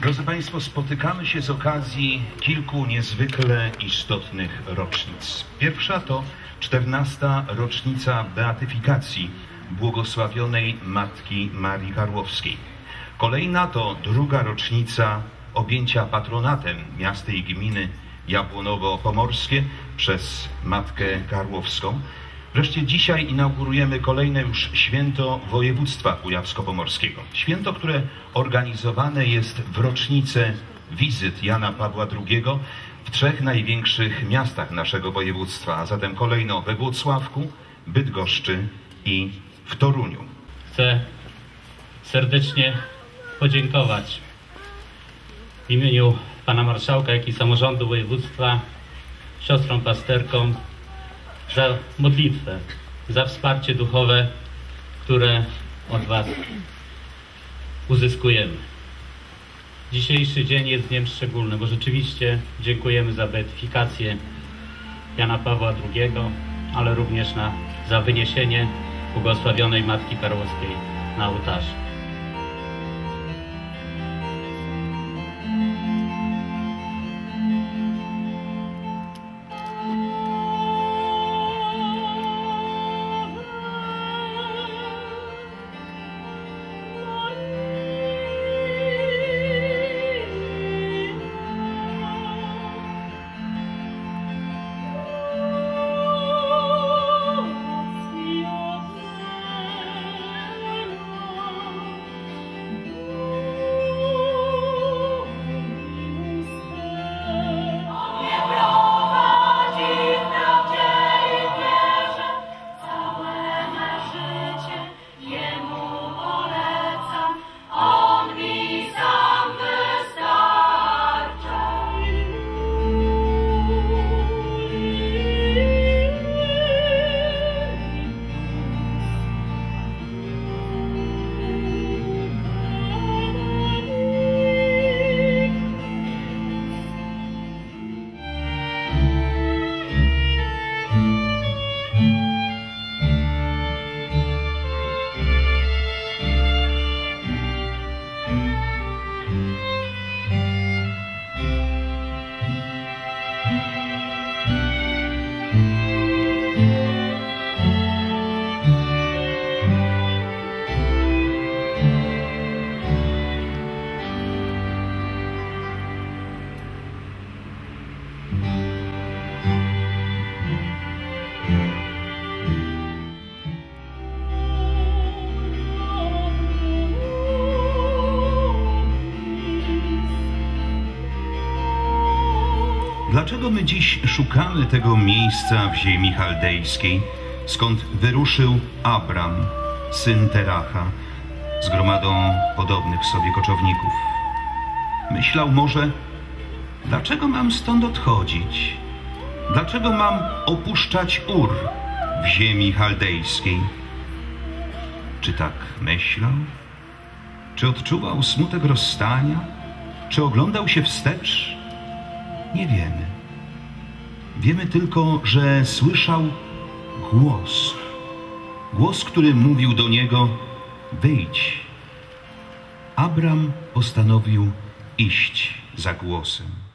Drodzy Państwo, spotykamy się z okazji kilku niezwykle istotnych rocznic. Pierwsza to 14. rocznica beatyfikacji błogosławionej Matki Marii Karłowskiej. Kolejna to druga rocznica objęcia patronatem miasta i gminy Jabłonowo-Pomorskie przez Matkę Karłowską. Wreszcie dzisiaj inaugurujemy kolejne już święto województwa kujawsko-pomorskiego. Święto, które organizowane jest w rocznicę wizyt Jana Pawła II w trzech największych miastach naszego województwa, a zatem kolejno we Włocławku, Bydgoszczy i w Toruniu. Chcę serdecznie podziękować w imieniu pana marszałka, jak i samorządu województwa siostrom pasterkom za modlitwę, za wsparcie duchowe, które od was uzyskujemy. Dzisiejszy dzień jest dniem szczególnym, bo rzeczywiście dziękujemy za beatyfikację Jana Pawła II, ale również na, za wyniesienie błogosławionej Matki Karłowskiej na ołtarz. Dlaczego my dziś szukamy tego miejsca w ziemi chaldejskiej, skąd wyruszył Abram, syn Teracha, z gromadą podobnych sobie koczowników? Myślał może, dlaczego mam stąd odchodzić? Dlaczego mam opuszczać Ur w ziemi chaldejskiej? Czy tak myślał? Czy odczuwał smutek rozstania? Czy oglądał się wstecz? Nie wiemy. Wiemy tylko, że słyszał głos. Głos, który mówił do niego: Wyjdź. Abram postanowił iść za głosem.